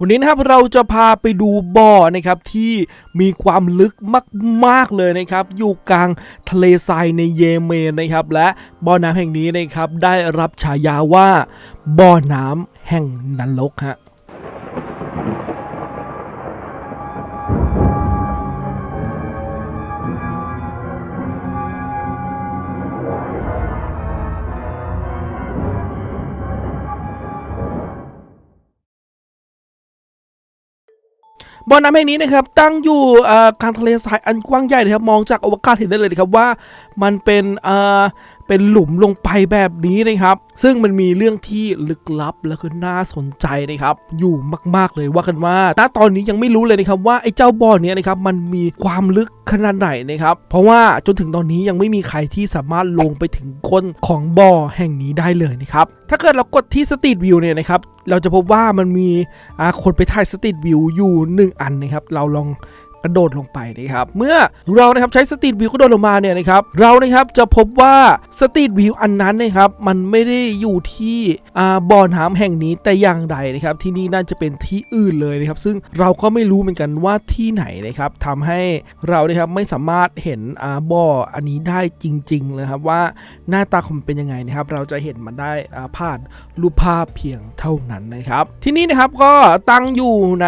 วันนี้นะครับเราจะพาไปดูบ่อนะครับที่มีความลึกมาก ๆ เลยนะครับ อยู่กลางทะเลทรายในเยเมนนะครับ และบ่อน้ำแห่งนี้นะครับได้รับฉายาว่าบ่อน้ำแห่งนรกฮะ บ่อน้ำแห่งนี้นะครับตั้งอยู่อ่อกลางทะเลทรายอันกว้างใหญ่นะครับมองจากอวกาศเห็นได้เลยครับว่ามันเป็น เป็นหลุมลงไปแบบนี้นะครับ ซึ่งมันมีเรื่องที่ลึกลับและคือน่าสนใจนะครับ อยู่มากๆเลยว่ากันว่าณตอนนี้ยังไม่รู้เลยนะครับว่าไอ้เจ้าบ่อเนี้ยนะครับมันมีความลึกขนาดไหนนะครับ เพราะว่าจนถึงตอนนี้ยังไม่มีใครที่สามารถลงไปถึงก้นของบ่อแห่งนี้ได้เลยนะครับ ถ้าเกิดเรากดที่สตรีทวิวเนี่ยนะครับ เราจะพบว่ามันมีคนไปถ่ายสตรีทวิวอยู่ 1 อันนะครับ เราลอง กระโดดลงไปนะครับเมื่อเรานะครับใช้สตรีทวิวกระโดดลงมาเนี่ยนะครับเรานะครับจะพบว่าสตรีทวิวอันนั้นนะครับมันไม่ได้อยู่ที่บ่อน้ำแห่งนี้แต่อย่างใดนะครับที่นี่น่าจะเป็นที่อื่นเลยนะครับซึ่งเราก็ไม่รู้เหมือนกันว่าที่ไหนนะครับทำให้เรานะครับไม่สามารถเห็นบ่ออันนี้ได้จริงๆเลยครับว่าหน้าตาของมันเป็นยังไงนะครับเราจะเห็นมันได้อ่าผ่านรูปภาพเพียงเท่านั้นนะครับ ที่นี่นะครับก็ตั้งอยู่ใน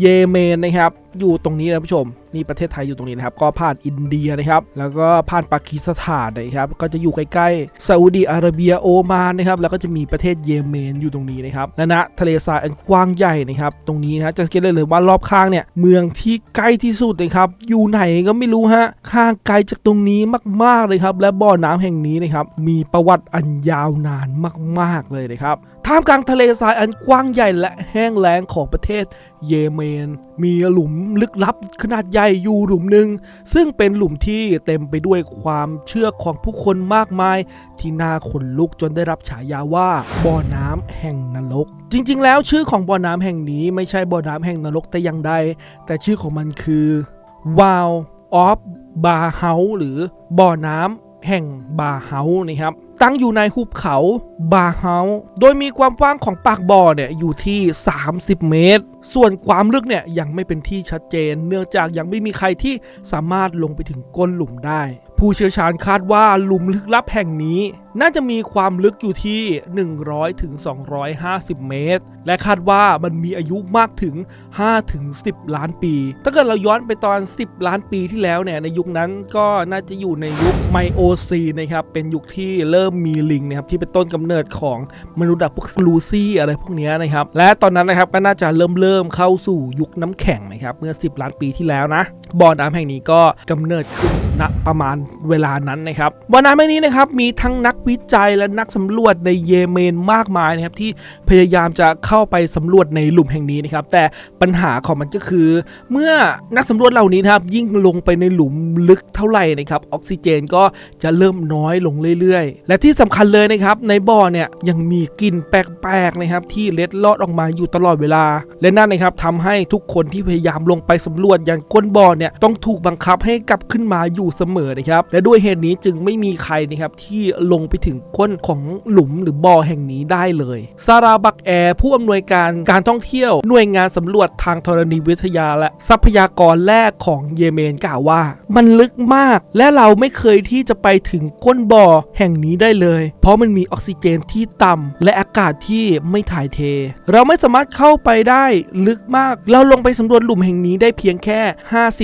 เยเมนนะครับ อยู่ตรงนี้นะผู้ชม นี่ประเทศไทยอยู่ตรงนี้นะครับ ก็ผ่านอินเดียนะครับ แล้วก็ผ่านปากีสถานนะครับ ก็จะอยู่ใกล้ๆซาอุดีอาระเบียโอมานนะครับ แล้วก็จะมีประเทศเยเมนอยู่ตรงนี้นะครับและณทะเลทรายอันกว้างใหญ่นะครับ ตรงนี้นะจะสังเกตได้เลยว่ารอบข้างเนี่ยเมืองที่ใกล้ที่สุดนะครับ อยู่ไหนก็ไม่รู้ฮะข้างไกลจากตรงนี้มากๆเลยครับ และบ่อน้ำแห่งนี้นะครับมีประวัติอันยาวนานมาก ๆเลยนะครับ ท่ามกลางทะเลทรายอันกว้างใหญ่และแห้งแล้งของประเทศเยเมน มีหลุมลึกลับขนาดใหญ่อยู่หลุมหนึ่ง ซึ่งเป็นหลุมที่เต็มไปด้วยความเชื่อของผู้คนมากมาย ที่น่าขนลุกจนได้รับฉายาว่าบ่อน้ำแห่งนรก จริง ๆ แล้วชื่อของบ่อน้ำแห่งนี้ไม่ใช่บ่อน้ำแห่งนรกแต่อย่างใด แต่ชื่อของมันคือ Wow of Bar House หรือบ่อน้ำแห่งบาเฮานะครับ ตั้งอยู่ในหุบเขาบาเฮาโดยมีความกว้างของปากบ่อเนี่ยอยู่ที่ 30 เมตร ส่วนความลึกเนี่ยยังไม่เป็นที่ชัดเจน เนื่องจากยังไม่มีใครที่สามารถลงไปถึงก้นหลุมได้ ผู้เชี่ยวชาญคาดว่าหลุมลึกลับแห่งนี้น่าจะมีความลึกอยู่ที่ 100ถึง250เมตร และคาดว่ามันมีอายุมากถึง5ถึง10ล้านปี ถ้าเกิดเราย้อนไปตอน 10 ล้านปีที่แล้วเนี่ยในยุคนั้นก็น่าจะอยู่ในยุคไมโอซีนะครับ เป็นยุคที่เริ่มมีลิงนะครับที่เป็นต้นกำเนิดของมนุษย์แบบพวกลูซี่อะไรพวกนี้นะครับ และตอนนั้นนะครับก็น่าจะเริ่มเริ่มเข้าสู่ยุคน้ำแข็งนะครับเมื่อ 10 ล้านปีที่แล้วนะบ่อน้ำแห่งนี้ก็กำเนิดขึ้นณประมาณเวลานั้นนะครับบ่อน้ำแห่งนี้นะครับมีทั้งนักวิจัยและนักสำรวจในเยเมนมากมายนะครับที่พยายามจะเข้าไปสำรวจในหลุมแห่งนี้นะครับแต่ปัญหาของมันก็คือ เมื่อนักสำรวจเหล่านี้นะครับยิ่งลงไปในหลุมลึกเท่าไหร่นะครับออกซิเจนก็จะเริ่มน้อยลงเรื่อยๆ และที่สำคัญเลยนะครับในบ่อเนี่ยยังมีกลิ่นแปลกๆนะครับที่เล็ดลอดออกมาอยู่ตลอดเวลา และนั่นนะครับทำให้ทุกคนที่พยายามลงไปสำรวจอย่างก้นบ่อเนี่ยต้องถูกบังคับให้กลับขึ้นมาอยู่เสมอนะครับและด้วยเหตุนี้จึงไม่มีใครนะครับที่ลงไปถึงก้นของหลุมหรือบ่อแห่งนี้ได้เลยซาราบักแอร์ผู้อำนวยการการท่องเที่ยว หน่วยงานสำรวจทางธรณีวิทยาและทรัพยากรแรกของเยเมนกล่าวว่า มันลึกมาก และเราไม่เคยที่จะไปถึงก้นบ่อแห่งนี้ได้เลย เพราะมันมีออกซิเจนที่ต่ำและอากาศที่ไม่ถ่ายเท เราไม่สามารถเข้าไปได้ลึกมาก เราลงไปสำรวจหลุมแห่งนี้ได้เพียงแค่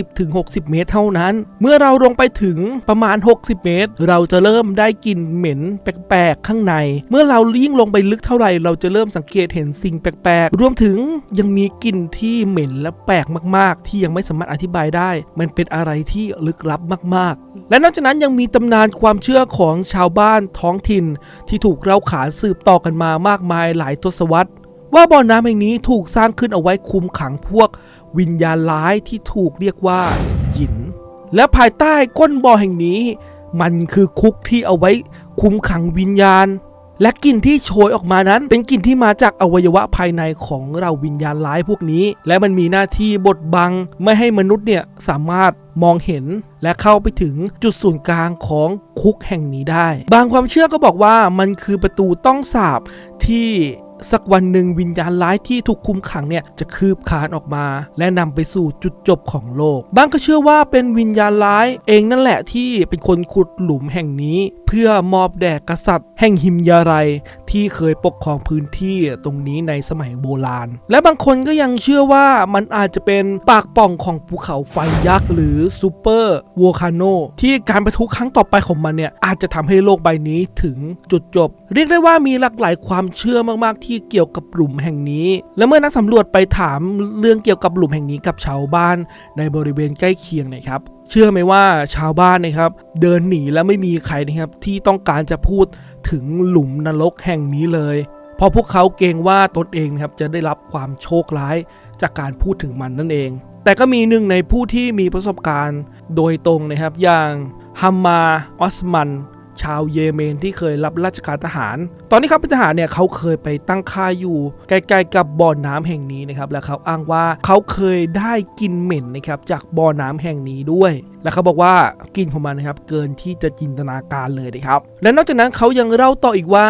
50-60 เมตรเท่านั้น เมื่อเราลงไปถึงประมาณ 60 เมตร เราจะเริ่มได้กลิ่นเหมม็นแปลกๆข้างใน เมื่อเรายิ่งลงไปลึกเท่าไหร่ เราจะเริ่มสังเกตเห็นสิ่งแปลกๆ รวมถึงยังมีกลิ่นที่เหม็นและแปลกมากๆ ที่ยังไม่สามารถอธิบายได้ มันเป็นอะไรที่ลึกลับมากๆ และนอกจากนั้นยังมีตำนานความเชื่อของชาวบ้านท้องถิ่น ที่ถูกเล่าขานสืบต่อกันมามากมายหลายทศวรรษว่าบ่อน้ำแห่งนี้ถูกสร้างขึ้นเอาไว้คุมขังพวก วิญญาณร้ายที่ถูกเรียกว่าหยิน และภายใต้ก้นบ่อแห่งนี้ มันคือคุกที่เอาไว้คุมขังวิญญาณ และกลิ่นที่โชยออกมานั้น เป็นกลิ่นที่มาจากอวัยวะภายในของเราวิญญาณร้ายพวกนี้ และมันมีหน้าที่บดบัง ไม่ให้มนุษย์เนี่ยสามารถมองเห็นและเข้าไปถึงจุดศูนย์กลางของคุกแห่งนี้ได้ บางความเชื่อก็บอกว่ามันคือประตูต้องสาบที่ สักวันหนึ่งวิญญาณร้ายที่ถูกคุมขังเนี่ยจะคืบคานออกมา และนำไปสู่จุดจบของโลก บางก็เชื่อว่าเป็นวิญญาณร้ายเองนั่นแหละที่เป็นคนขุดหลุมแห่งนี้ เพื่อมอบแด่กษัตริย์ แห่งหิมยาไรย ที่เคยปกครองพื้นที่ตรงนี้ในสมัยโบราณ และบางคนก็ยังเชื่อว่ามันอาจจะเป็นปากป่องของภูเขาไฟยักษ์หรือซูเปอร์วอลคาโนที่การประทุครั้งต่อไปของมันเนี่ยอาจจะทำให้โลกใบนี้ถึงจุดจบ เรียกได้ว่ามีหลากหลายความเชื่อมากๆ ที่เกี่ยวกับหลุมแห่งนี้ และเมื่อนักสำรวจไปถามเรื่องเกี่ยวกับหลุมแห่งนี้กับชาวบ้านในบริเวณใกล้เคียงนะครับเชื่อไหมว่าชาวบ้านนะครับ เดินหนีและไม่มีใครนะครับที่ต้องการจะพูด ถึงหลุมนรกแห่งนี้เลย เพราะพวกเขาเกรงว่าตนเองครับจะได้รับความโชคร้ายจากการพูดถึงมันนั่นเอง แต่ก็มีหนึ่งในผู้ที่มีประสบการณ์โดยตรงนะครับอย่างฮัมมาออสมันชาวเยเมนที่เคยรับราชการทหาร ตอนนี้เขาเป็นทหารเนี่ยเขาเคยไปตั้งค่ายอยู่ ใกล้ๆกับบ่อน้ำแห่งนี้นะครับ และเขาอ้างว่าเขาเคยได้กินเหม็นนะครับจากบ่อน้ำแห่งนี้ด้วย และเขาบอกว่ากินของมันนะครับเกินที่จะจินตนาการเลยนะครับ และนอกจากนั้นเขายังเล่าต่ออีกว่า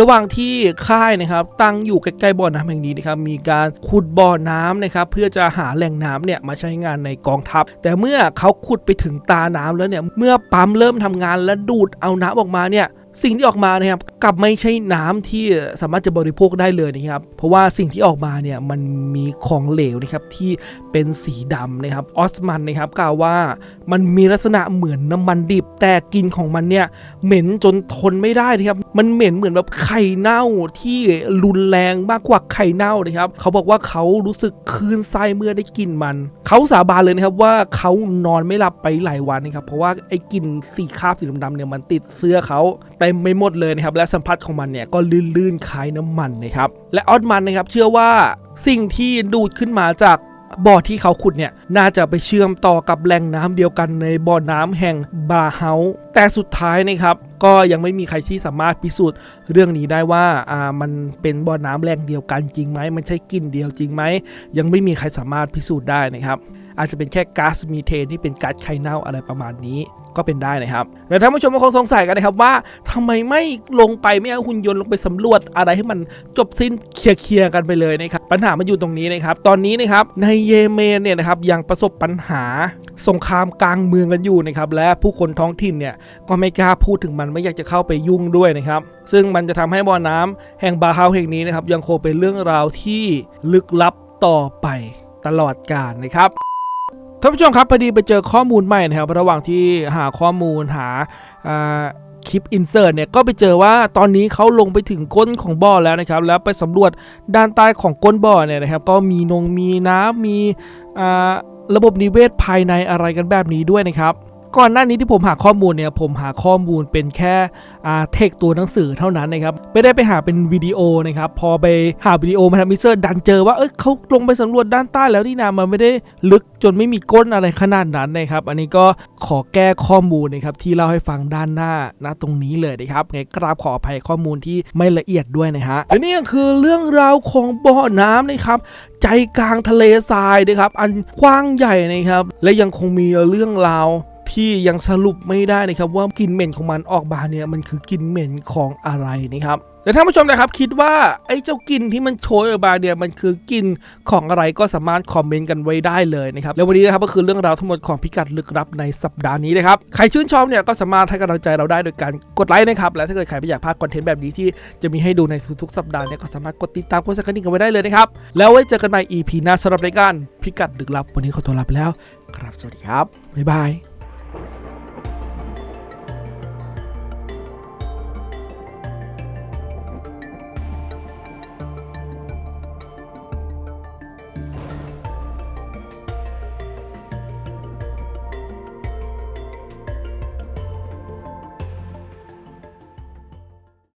ระหว่างที่ค่ายนะครับตั้งอยู่ใกล้ๆบ่อน้ำแห่งนี้นะครับมีการขุดบ่อน้ำนะครับเพื่อจะหาแหล่งน้ำเนี่ยมาใช้งานในกองทัพ แต่เมื่อเขาขุดไปถึงตาน้ำแล้วเนี่ยเมื่อปั๊มเริ่มทำงานและดูดเอาน้ำออกมาเนี่ย สิ่งที่ออกมานะครับกลับไม่ใช่น้ำที่สามารถจะบริโภคได้เลยนะครับ เพราะว่าสิ่งที่ออกมาเนี่ยมันมีของเหลวนะครับที่เป็นสีดำนะครับออสมันนะครับกล่าวว่ามันมีลักษณะเหมือนน้ำมันดิบ แต่กลินของมันเนี่ยเหม็นจนทนไม่ได้นะครับมันเหม็นเหมือนแบบไข่เน่าที่รุนแรงมากกว่าไข่เน่านะครับเขาบอกว่าเขารู้สึกคืนไส้เมื่อได้กลิ่นมัน เขาสาบานเลยนะครับว่าเขานอนไม่หลับไปหลายวันนะครับเพราะว่าไอ้กลิ่นสีคราบสีดำๆเนี่ยมันติดเสื้อเขาเต็มไปหมดเลยนะครับและสัมผัสของมันเนี่ยก็ลื่นๆคล้ายน้ำมันนะครับและออสมันนะครับเชื่อว่าสิ่งที่ดูดขึ้นมาจากบ่อที่เขาขุดเนี่ยน่าจะไปเชื่อมต่อกับแหล่งน้ำเดียวกันในบ่อน้ำแห่งบาเฮาแต่สุดท้ายนะครับก็ยังไม่มีใครที่สามารถพิสูจน์เรื่องนี้ได้ว่าอ่ามันเป็นบ่อน้ำแหล่งเดียวกันจริงไหมมันใช่กลิ่นเดียวจริงไหมยังไม่มีใครสามารถพิสูจน์ได้นะครับอาจจะเป็นแค่ก๊าซมีเทนที่เป็นก๊าซไข่เน่าอะไรประมาณนี้ ก็เป็นได้นะครับแต่ท่านผู้ชมก็คงสงสัยกันนะครับว่าทำไมไม่ลงไปไม่เอาหุ่นยนต์ลงไปสำรวจอะไรให้มันจบสิ้นเคลียร์ๆกันไปเลยนะครับปัญหามันอยู่ตรงนี้นะครับตอนนี้นะครับในเยเมนเนี่ยนะครับยังประสบปัญหาสงครามกลางเมืองกันอยู่นะครับและผู้คนท้องถิ่นเนี่ยก็ไม่กล้าพูดถึงมันไม่อยากจะเข้าไปยุ่งด้วยนะครับซึ่งมันจะทำให้บ่อน้ำแห่งบาฮาวแห่งนี้นะครับยังคงเป็นเรื่องราวที่ลึกลับต่อไปตลอดกาลนะครับ ท่านผู้ชมครับพอดีไปเจอข้อมูลใหม่นะครับระหว่างที่หาข้อมูลหาคลิปอินเสิร์ตเนี่ยก็ไปเจอว่าตอนนี้เขาลงไปถึงก้นของบ่อแล้วนะครับ แล้วไปสำรวจด้านใต้ของก้นบ่อเนี่ยนะครับ ก็มีนงมีน้ำมีระบบนิเวศภายในอะไรกันแบบนี้ด้วยนะครับ ก่อนหน้านี้ที่ผมหาข้อมูลเนี่ยผมหาข้อมูลเป็นแค่อ่าเทคตัวหนังสือเท่านั้นนะครับไม่ได้ไปหาเป็นวิดีโอนะครับพอไปหาวิดีโอมาทำมิเซอร์ดันเจอว่าเอ้ยเขาลงไปสำรวจด้านใต้แล้วนี่นามันไม่ได้ลึกจนไม่มีก้นอะไรขนาดนั้นนะครับ อันนี้ก็ขอแก้ข้อมูลนะครับที่เล่าให้ฟังด้านหน้านะตรงนี้เลยนะครับไงกราบขออภัยข้อมูลที่ไม่ละเอียดด้วยนะฮะและนี่ก็คือเรื่องราวของบ่อน้ำนะครับใจกลางทะเลทรายนะครับอันกว้างใหญ่นะครับและยังคงมีเรื่องราว ที่ยังสรุปไม่ได้นะครับว่ากลิ่นเหม็นของมันออกมาเนี่ยมันคือกลิ่นเหม็นของอะไรนะครับและท่านผู้ชมนะครับคิดว่าไอ้เจ้ากลิ่นที่มันโชยออกมาเนี่ยมันคือกลิ่นของอะไรก็สามารถคอมเมนต์กันไว้ได้เลยนะครับแล้ววันนี้นะครับก็คือเรื่องราวทั้งหมดของพิกัดลึกลับในสัปดาห์นี้นะครับใครชื่นชอบเนี่ยก็สามารถให้กำลังใจเราได้โดยการกดไลค์นะครับและถ้าเกิดใครไม่อยากพลาดคอนเทนต์แบบนี้ที่จะมีให้ดูในทุกๆสัปดาห์เนี่ยก็สามารถกดติดตามกดสั่นกระดิ่งกันไว้ได้เลยนะครับแล้วไว้เจอกันใหม่ EP หน้าสำหรับรายการพิกัดลึกลับวันนี้ขอตัวลาไปแล้วครับสวัสดีครับบ๊ายบาย